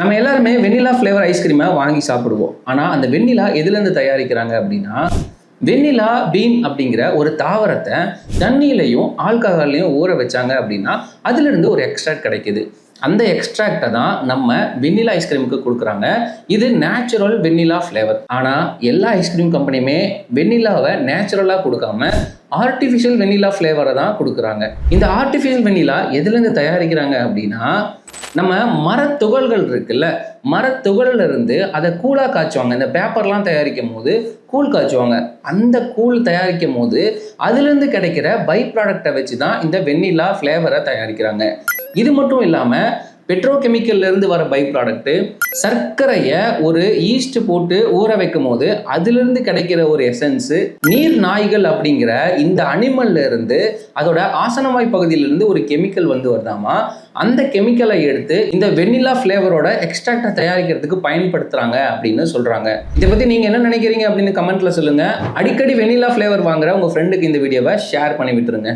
நம்ம எல்லாருமே vanilla flavour ஐஸ்கிரீமை வாங்கி சாப்பிடுவோம். ஆனால் அந்த வெண்ணிலா எதுலேருந்து தயாரிக்கிறாங்க அப்படின்னா வெண்ணிலா பீன் அப்படிங்கிற ஒரு தாவரத்தை தண்ணியிலையும் ஆல்கஹால்லையும் ஊற வச்சாங்க அப்படின்னா அதுலேருந்து ஒரு எக்ஸ்ட்ராக்ட் கிடைக்குது. அந்த எக்ஸ்ட்ராக்டை தான் நம்ம வெண்ணிலா ஐஸ்கிரீமுக்கு கொடுக்குறாங்க. இது நேச்சுரல் வெண்ணிலா ஃப்ளேவர் ஆனால் எல்லா ஐஸ்கிரீம் கம்பெனியுமே வெண்ணிலாவை நேச்சுரலாக கொடுக்காம ஆர்டிஃபிஷியல் வெண்ணிலா ஃப்ளேவரை தான் கொடுக்குறாங்க. இந்த ஆர்டிஃபிஷியல் வெண்ணிலா எதுலேருந்து தயாரிக்கிறாங்க அப்படின்னா நம்ம மரத்துகள்கள் இருக்குல்ல மரத்துகள்ல இருந்து அதை கூலாக காய்ச்சுவாங்க. இந்த பேப்பர்லாம் தயாரிக்கும் போது கூழ் காய்ச்சுவாங்க. அந்த கூழ் தயாரிக்கும் போது அதுலேருந்து கிடைக்கிற பை ப்ராடக்டை வச்சு தான் இந்த வெண்ணிலா ஃப்ளேவரை தயாரிக்கிறாங்க. இது மட்டும் இல்லாமல் பெட்ரோகெமிக்கல்ல இருந்து வர பை ப்ராடக்ட்டு சர்க்கரையை ஒரு ஈஸ்ட் போட்டு ஊற வைக்கும் போது அதிலிருந்து கிடைக்கிற ஒரு எசன்ஸு நீர் நாய்கள் அப்படிங்கிற இந்த அனிமல்ல இருந்து அதோட ஆசனவாய் பகுதியிலிருந்து ஒரு கெமிக்கல் வந்து வருதாமா? அந்த கெமிக்கலை எடுத்து இந்த வெண்ணிலா ஃப்ளேவரோட எக்ஸ்ட்ராக்டை தயாரிக்கிறதுக்கு பயன்படுத்துகிறாங்க அப்படின்னு சொல்கிறாங்க இதை பற்றி நீங்கள் என்ன நினைக்கிறீங்க அப்படின்னு கமெண்ட்டில் சொல்லுங்க. அடிக்கடி வெண்ணிலா ஃப்ளேவர் வாங்குற உங்கள் ஃப்ரெண்டுக்கு இந்த வீடியோவை ஷேர் பண்ணி விட்டுருங்க.